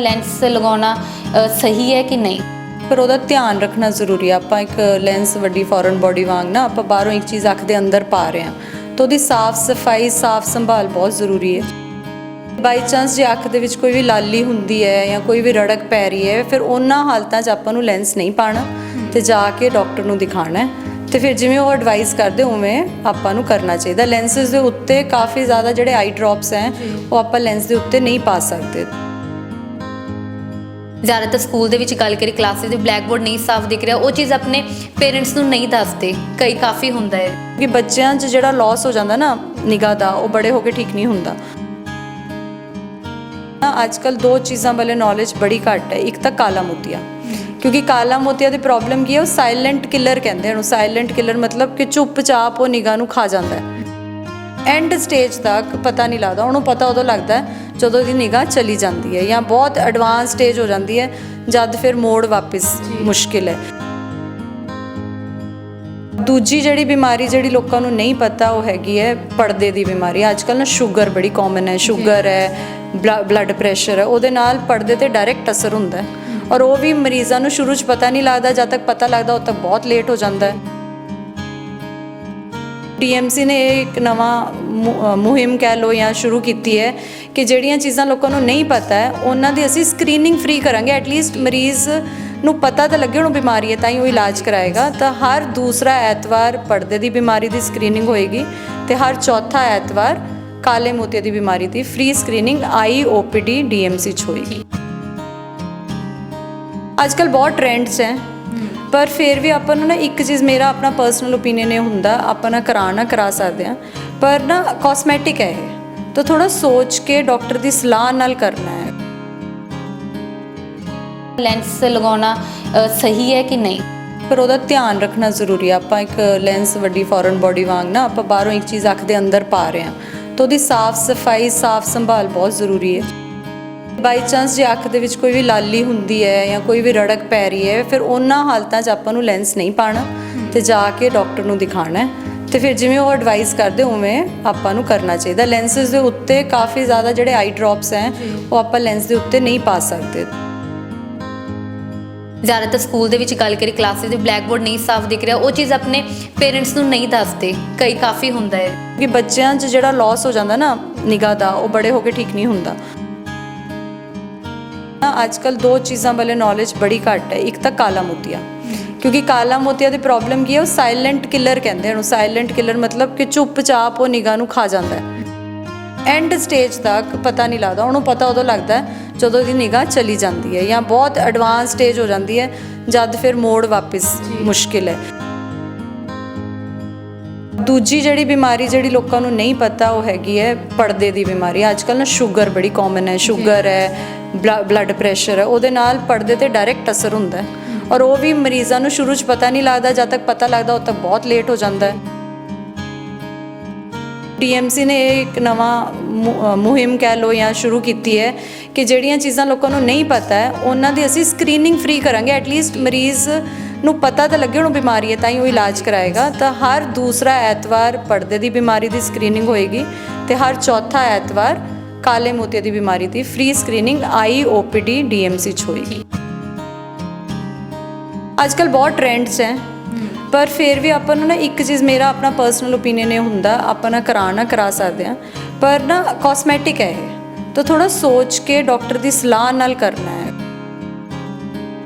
Lens ਲਗਾਉਣਾ ਸਹੀ ਹੈ ਕਿ ਨਹੀਂ? ਪਰ ਉਹਦਾ ਧਿਆਨ ਰੱਖਣਾ ਜ਼ਰੂਰੀ ਆ। ਆਪਾਂ ਇੱਕ ਲੈਂਸ ਵੱਡੀ ਫੋਰਨ ਬੋਡੀ ਵਾਂਗ ਨਾ ਆਪਾਂ ਬਾਹਰੋਂ ਇੱਕ ਚੀਜ਼ ਅੱਖ ਦੇ ਅੰਦਰ ਪਾ ਰਹੇ ਹਾਂ। ਤਾਂ ਉਹਦੀ ਸਾਫ਼ ਸਫ਼ਾਈ ਸਾਫ਼ ਸੰਭਾਲ ਬਹੁਤ ਜ਼ਰੂਰੀ ਹੈ। ਬਾਈ ਚਾਂਸ ਜੇ ਅੱਖ ਦੇ ਵਿੱਚ ਕੋਈ ਵੀ ਲਾਲੀ ਹੁੰਦੀ ਹੈ ਜਾਂ ਕੋਈ ਵੀ ਰੜਕ ਪੈ ਰਹੀ ਹੈ ਫਿਰ ਉਹਨਾਂ ਹਾਲਤਾਂ 'ਚ ਆਪਾਂ ਨੂੰ ਲੈਂਸ ਨਹੀਂ ਪਾਣਾ ਤੇ ਜਾ ਕੇ ਡਾਕਟਰ ਨੂੰ ਦਿਖਾਣਾ ਹੈ। ਤੇ ਫਿਰ ਜਿਵੇਂ ਉਹ ਐਡਵਾਈਸ ਕਰਦੇ ਉਵੇਂ ਆਪਾਂ ਨੂੰ ਕਰਨਾ ਚਾਹੀਦਾ। ਲੈਂਸਸ ਦੇ ਉੱਤੇ ਕਾਫੀ ਜ਼ਿਆਦਾ ਜਿਹੜੇ ਆਈ ਡ੍ਰੌਪਸ ਹੈ ਉਹ ਆਪਾਂ ਲੈਂਸ ਦੇ ਉੱਤੇ ਨਹੀਂ ਪਾ ਸਕਦੇ। ਜ਼ਿਆਦਾਤਰ ਸਕੂਲ ਦੇ ਵਿੱਚ ਗੱਲ ਕਰੀ ਕਲਾਸਿਸ ਦੇ ਬਲੈਕ ਨਹੀਂ ਸਾਫ਼ ਦਿਖ ਰਿਹਾ, ਉਹ ਚੀਜ਼ ਆਪਣੇ ਪੇਰੈਂਟਸ ਨੂੰ ਨਹੀਂ ਦੱਸਦੇ। ਕਈ ਕਾਫੀ ਹੁੰਦਾ ਹੈ। ਕਿ ਬੱਚਿਆਂ 'ਚ ਜਿਹੜਾ ਲਾਸ ਹੋ ਜਾਂਦਾ ਨਾ, ਨਿਗਾਹ ਦਾ, ਉਹ ਬੜੇ ਹੋ ਕੇ ਠੀਕ ਨਹੀਂ ਹੁੰਦਾ। ਅੱਜ ਕੱਲ ਦੋ ਚੀਜ਼ਾਂ ਵਾਲੇ ਨੌਲੇਜ ਬੜੀ ਘੱਟ ਹੈ, ਇੱਕ ਤਾਂ ਕਾਲਾ ਮੋਤੀਆ। ਕਿਉਂਕਿ ਕਾਲਾ ਮੋਤੀਆ ਦੀ ਪ੍ਰੋਬਲਮ ਕੀ ਹੈ, ਉਹ ਸਾਇਲੈਂਟ ਕਿਲਰ ਕਹਿੰਦੇ ਹਨ ਸਾਇਲੈਂਟ ਕਿਲਰ ਮਤਲਬ ਕਿ ਚੁੱਪਚਾਪ ਉਹ ਨਿਗਾਹ ਨੂੰ ਖਾ ਜਾਂਦਾ ਹੈ। ਐਂਡ ਸਟੇਜ ਤੱਕ ਪਤਾ ਨਹੀਂ ਲੱਗਦਾ, ਉਹਨੂੰ ਪਤਾ ਉਦੋਂ ਲੱਗਦਾ ਜਦੋਂ ਦੀ ਨਿਗਾਹ ਚਲੀ ਜਾਂਦੀ ਹੈ ਜਾਂ ਬਹੁਤ ਐਡਵਾਂਸ ਸਟੇਜ ਹੋ ਜਾਂਦੀ ਹੈ ਜਦ ਫਿਰ ਮੋੜ ਵਾਪਸ ਮੁਸ਼ਕਿਲ ਹੈ। ਦੂਜੀ ਜਿਹੜੀ ਬਿਮਾਰੀ ਜਿਹੜੀ ਲੋਕਾਂ ਨੂੰ ਨਹੀਂ ਪਤਾ ਉਹ ਹੈਗੀ ਹੈ ਪਰਦੇ ਦੀ ਬਿਮਾਰੀ। ਅੱਜ ਕੱਲ੍ਹ ਨਾ ਸ਼ੂਗਰ ਬੜੀ ਕਾਮਨ ਹੈ ਸ਼ੂਗਰ ਹੈ ਬਲੱਡ ਪ੍ਰੈਸ਼ਰ ਹੈ ਉਹਦੇ ਨਾਲ ਪਰਦੇ ਤੇ ਡਾਇਰੈਕਟ ਅਸਰ ਹੁੰਦਾ ਹੈ। ਔਰ ਉਹ ਵੀ ਮਰੀਜ਼ਾਂ ਨੂੰ ਸ਼ੁਰੂ 'ਚ ਪਤਾ ਨਹੀਂ ਲੱਗਦਾ ਜਦ ਤੱਕ ਪਤਾ ਲੱਗਦਾ ਉਦ ਤੱਕ ਬਹੁਤ ਲੇਟ ਹੋ ਜਾਂਦਾ ਹੈ। ਡੀਐਮਸੀ ਨੇ ਇਹ ਇੱਕ ਨਵਾਂ ਮੁਹਿੰਮ ਕਹਿ ਲਓ ਜਾਂ ਸ਼ੁਰੂ ਕੀਤੀ ਹੈ ਕਿ ਜਿਹੜੀਆਂ ਚੀਜ਼ਾਂ ਲੋਕਾਂ ਨੂੰ ਨਹੀਂ ਪਤਾ ਹੈ, ਉਹਨਾਂ ਦੀ ਅਸੀਂ ਸਕਰੀਨਿੰਗ ਫ੍ਰੀ ਕਰਾਂਗੇ। ਐਟਲੀਸਟ ਮਰੀਜ਼ ਨੂੰ ਪਤਾ ਤਾਂ ਲੱਗੇ ਉਹਨੂੰ ਬਿਮਾਰੀ ਹੈ, ਤਾਂ ਹੀ ਉਹ ਇਲਾਜ ਕਰਾਏਗਾ। ਤਾਂ ਹਰ ਦੂਸਰਾ ਐਤਵਾਰ ਪਰਦੇ ਦੀ ਬਿਮਾਰੀ ਦੀ ਸਕਰੀਨਿੰਗ ਹੋਏਗੀ ਤੇ ਹਰ ਚੌਥਾ ਐਤਵਾਰ ਕਾਲੇ ਮੋਤੀ ਦੀ ਬਿਮਾਰੀ ਦੀ free screening eye OPD DMC 'ਚ ਹੋਏਗੀ। ਅੱਜ ਕੱਲ ਬਹੁਤ ਟ੍ਰੈਂਡਸ ਹੈ। ਪਰ ਫਿਰ ਵੀ ਆਪਾਂ ਨੂੰ ਨਾ ਇੱਕ ਚੀਜ਼ ਮੇਰਾ ਆਪਣਾ ਪਰਸਨਲ ਓਪੀਨੀਅਨ ਇਹ ਹੁੰਦਾ ਆਪਾਂ ਨਾ ਕਰਾਉਣਾ ਕਰਾ ਸਕਦੇ ਆ ਪਰ ਨਾ ਕਾਸਮੈਟਿਕ ਹੈ ਇਹ। ਤਾਂ ਥੋੜਾ ਸੋਚ ਕੇ ਡਾਕਟਰ ਦੀ ਸਲਾਹ ਨਾਲ ਕਰਨਾ ਹੈ। ਲੈਂਸ ਲਗਾਉਣਾ ਸਹੀ ਹੈ ਕਿ ਨਹੀਂ? ਪਰ ਉਹਦਾ ਧਿਆਨ ਰੱਖਣਾ ਜ਼ਰੂਰੀ ਆ ਆਪਾਂ ਇੱਕ ਲੈਂਸ ਵੱਡੀ ਫੋਰਨ ਬੋਡੀ ਵਾਂਗ ਨਾ ਆਪਾਂ ਬਾਹਰੋਂ ਇੱਕ ਚੀਜ਼ ਅੱਖ ਦੇ ਅੰਦਰ ਪਾ ਰਹੇ ਹਾਂ। ਤਾਂ ਉਹਦੀ ਸਾਫ਼ ਸਫ਼ਾਈ ਸਾਫ਼ ਸੰਭਾਲ ਬਹੁਤ ਜ਼ਰੂਰੀ ਹੈ। ਬਾਈ ਚਾਂਸ ਜੇ ਅੱਖ ਦੇ ਵਿੱਚ ਕੋਈ ਵੀ ਲਾਲੀ ਹੁੰਦੀ ਹੈ ਜਾਂ ਕੋਈ ਵੀ ਰੜਕ ਪੈ ਰਹੀ ਹੈ ਫਿਰ ਉਹਨਾਂ ਹਾਲਤਾਂ 'ਚ ਆਪਾਂ ਨੂੰ ਲੈਂਸ ਨਹੀਂ ਪਾਣਾ ਤੇ ਜਾ ਕੇ ਡਾਕਟਰ ਨੂੰ ਦਿਖਾਣਾ ਹੈ। ਤੇ ਫਿਰ ਜਿਵੇਂ ਉਹ ਐਡਵਾਈਸ ਕਰਦੇ ਉਵੇਂ ਆਪਾਂ ਨੂੰ ਕਰਨਾ ਚਾਹੀਦਾ। ਲੈਂਸਸ ਦੇ ਉੱਤੇ ਕਾਫੀ ਜ਼ਿਆਦਾ ਜਿਹੜੇ ਆਈ ਡ੍ਰੌਪਸ ਹੈ ਉਹ ਆਪਾਂ ਲੈਂਸ ਦੇ ਉੱਤੇ ਨਹੀਂ ਪਾ ਸਕਦੇ। ਜ਼ਿਆਦਾਤਰ ਸਕੂਲ ਦੇ ਵਿੱਚ ਗੱਲ ਕਰੀ ਕਲਾਸਿਸ ਦੇ ਬਲੈਕ ਬੋਰਡ ਨਹੀਂ ਸਾਫ਼ ਦਿਖ ਰਿਹਾ ਉਹ ਚੀਜ਼ ਆਪਣੇ ਪੇਰੈਂਟਸ ਨੂੰ ਨਹੀਂ ਦੱਸਦੇ। ਕਈ ਕਾਫੀ ਹੁੰਦਾ ਹੈ। ਕਿ ਬੱਚਿਆਂ 'ਚ ਜਿਹੜਾ ਲਾਸ ਹੋ ਜਾਂਦਾ ਨਾ ਨਿਗਾਹ ਦਾ ਉਹ ਬੜੇ ਹੋ ਕੇ ਠੀਕ ਨਹੀਂ ਹੁੰਦਾ। ਅੱਜ ਕੱਲ ਦੋ ਚੀਜ਼ਾਂ ਬਾਰੇ ਨੌਲੇਜ ਬੜੀ ਘੱਟ ਹੈ ਇੱਕ ਤਾਂ ਕਾਲਾ ਮੋਤੀਆ ਕਿਉਂਕਿ ਕਾਲਾ ਮੋਤੀਆ ਦੀ ਪ੍ਰੋਬਲਮ ਕੀ ਹੈ ਉਹ ਸਾਇਲੈਂਟ ਕਿਲਰ ਕਹਿੰਦੇ ਹਨ ਸਾਇਲੈਂਟ ਕਿਲਰ ਮਤਲਬ ਕਿ ਚੁੱਪਚਾਪ ਉਹ ਨਿਗਾਹ ਨੂੰ ਖਾ ਜਾਂਦਾ ਹੈ ਐਂਡ ਸਟੇਜ ਤੱਕ ਪਤਾ ਨਹੀਂ ਲੱਗਦਾ ਉਹਨੂੰ ਪਤਾ ਉਦੋਂ ਲੱਗਦਾ ਜਦੋਂ ਦੀ ਨਿਗਾਹ ਚਲੀ ਜਾਂਦੀ ਹੈ ਜਾਂ ਬਹੁਤ ਐਡਵਾਂਸ ਸਟੇਜ ਹੋ ਜਾਂਦੀ ਹੈ ਜਦ ਫਿਰ ਮੋੜ ਵਾਪਸ ਮੁਸ਼ਕਿਲ ਹੈ ਦੂਜੀ ਜਿਹੜੀ ਬਿਮਾਰੀ ਜਿਹੜੀ ਲੋਕਾਂ ਨੂੰ ਨਹੀਂ ਪਤਾ ਉਹ ਹੈਗੀ ਹੈ ਪਰਦੇ ਦੀ ਬਿਮਾਰੀ ਅੱਜ ਕੱਲ੍ਹ ਨਾ ਸ਼ੂਗਰ ਬੜੀ ਕਾਮਨ ਹੈ ਸ਼ੂਗਰ ਹੈ ਬਲੱਡ ਪ੍ਰੈਸ਼ਰ ਹੈ ਉਹਦੇ ਨਾਲ ਪਰਦੇ ਤੇ ਡਾਇਰੈਕਟ ਅਸਰ ਹੁੰਦਾ ਹੈ। ਔਰ ਉਹ ਵੀ ਮਰੀਜ਼ਾਂ ਨੂੰ ਸ਼ੁਰੂ 'ਚ ਪਤਾ ਨਹੀਂ ਲੱਗਦਾ, ਜਦ ਤੱਕ ਪਤਾ ਲੱਗਦਾ ਉਦੋਂ ਤੱਕ ਬਹੁਤ ਲੇਟ ਹੋ ਜਾਂਦਾ ਹੈ। ਡੀਐਮਸੀ ਨੇ ਇਹ ਇੱਕ ਨਵਾਂ ਮੁਹਿੰਮ ਕਹਿ ਲਓ ਜਾਂ ਸ਼ੁਰੂ ਕੀਤੀ ਹੈ ਕਿ ਜਿਹੜੀਆਂ ਚੀਜ਼ਾਂ ਲੋਕਾਂ ਨੂੰ ਨਹੀਂ ਪਤਾ ਹੈ, ਉਹਨਾਂ ਦੀ ਅਸੀਂ ਸਕਰੀਨਿੰਗ ਫ੍ਰੀ ਕਰਾਂਗੇ। ਐਟਲੀਸਟ ਮਰੀਜ਼ ਨੂੰ ਪਤਾ ਤਾਂ ਲੱਗੇ ਉਹਨੂੰ ਬਿਮਾਰੀ ਹੈ, ਤਾਂ ਹੀ ਉਹ ਇਲਾਜ ਕਰਾਏਗਾ। ਤਾਂ ਹਰ ਦੂਸਰਾ ਐਤਵਾਰ ਪਰਦੇ ਦੀ ਬਿਮਾਰੀ ਦੀ ਸਕਰੀਨਿੰਗ ਹੋਏਗੀ ਤੇ ਹਰ ਚੌਥਾ ਐਤਵਾਰ ਕਾਲੇ ਮੋਤੀਏ ਦੀ ਬਿਮਾਰੀ ਦੀ free screening eye OPD DMC 'ਚ ਹੋਏਗੀ ਅੱਜ ਕੱਲ ਬਹੁਤ ਟ੍ਰੈਂਡਸ ਹੈ। ਪਰ ਫਿਰ ਵੀ ਆਪਾਂ ਨੂੰ ਨਾ ਇੱਕ ਚੀਜ਼ ਮੇਰਾ ਆਪਣਾ ਪਰਸਨਲ ਓਪੀਨੀਅਨ ਇਹ ਹੁੰਦਾ ਆਪਾਂ ਨਾ ਕਰਾਉਣਾ ਕਰਾ ਸਕਦੇ ਆ ਪਰ ਨਾ ਕਾਸਮੈਟਿਕ ਹੈ ਇਹ। ਤਾਂ ਥੋੜਾ ਸੋਚ ਕੇ ਡਾਕਟਰ ਦੀ ਸਲਾਹ ਨਾਲ ਕਰਨਾ ਹੈ।